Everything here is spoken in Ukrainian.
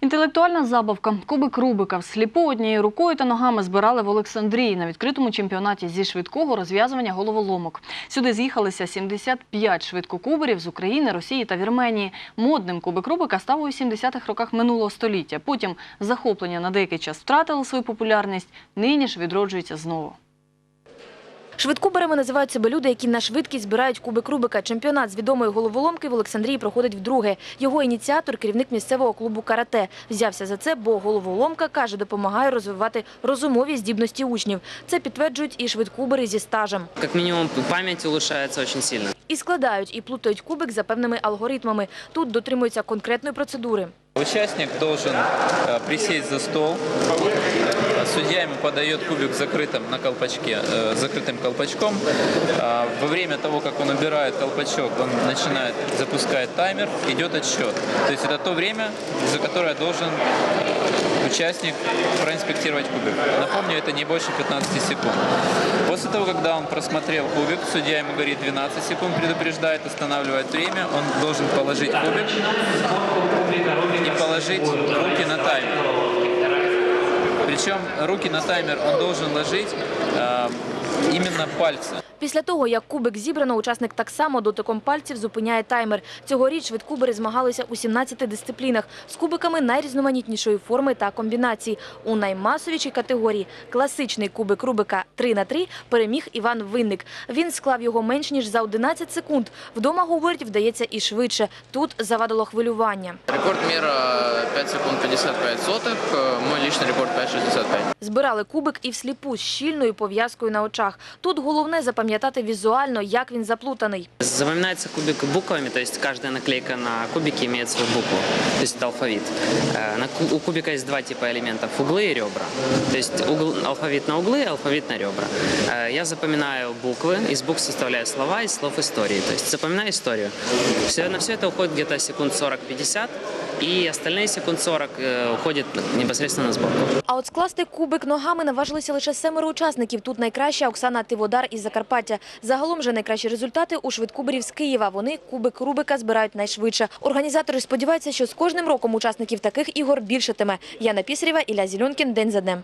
Інтелектуальна забавка. Кубик Рубика всліпу однією рукою та ногами збирали в Олександрії на відкритому чемпіонаті зі швидкого розв'язування головоломок. Сюди з'їхалися 75 швидкокуберів з України, Росії та Вірменії. Модним кубик Рубика став у 70-х роках минулого століття. Потім захоплення на деякий час втратило свою популярність. Нині ж відроджується знову. Швидкуберами називають себе люди, які на швидкість збирають кубик Рубика. Чемпіонат з відомої головоломки в Олександрії проходить вдруге. Його ініціатор – керівник місцевого клубу «Карате». Взявся за це, бо головоломка, каже, допомагає розвивати розумові здібності учнів. Це підтверджують і швидкубери зі стажем. Как минимум память улучшается очень сильно. І складають, і плутають кубик за певними алгоритмами. Тут дотримуються конкретної процедури. Участник должен э, присесть за стол. Э, Судья ему подает кубик закрытым на колпачке, э, закрытым колпачком. А Во время того, как он убирает колпачок, он начинает, запускает таймер, идет отсчет. То есть это то время, за которое должен э, участник проинспектировать кубик. Напомню, это не больше 15 секунд. После того, когда он просмотрел кубик, судья ему говорит 12 секунд, предупреждает, останавливает время, он должен положить кубик и положить руки на таймер. Причем руки на таймер он должен ложить э, именно пальцы. Після того, як кубик зібрано, учасник так само дотиком пальців зупиняє таймер. Цьогоріч швидкубери змагалися у 17 дисциплінах з кубиками найрізноманітнішої форми та комбінації. У наймасовішій категорії класичний кубик Рубика 3 на 3 переміг Іван Винник. Він склав його менш ніж за 11 секунд. Вдома, говорить, вдається і швидше. Тут завадило хвилювання. Рекорд мира 5 секунд 55 сотых, э, мой личный рекорд 5,65. Збирали кубик і всліпу з щільною пов'язкою на очах. Тут головне запам'ятати візуально, як він заплутаний. Запоминается кубик буквами, то есть каждая наклейка на кубике имеет свою букву, то есть это алфавит. Э, на ку- у кубика есть два типа элементов – углы и ребра. То есть угол, алфавит на углы, алфавит на ребра. Э, Я запоминаю буквы, из букв составляю слова, из слов истории. То есть запоминаю историю. Все, на все это уходит где-то секунд 40-50, и остальные секунд 40 э, уходит непосредственно на сборку. А от скласти кубик ногами наважилися лише семеро учасників. Тут найкраща Оксана Тиводар із Закарпаття. Загалом же найкращі результати у швидкуберів з Києва. Вони кубик Рубика збирають найшвидше. Організатори сподіваються, що з кожним роком учасників таких ігор більшатиме. Яна Пісарєва, Ілля Зільонкін. День за днем.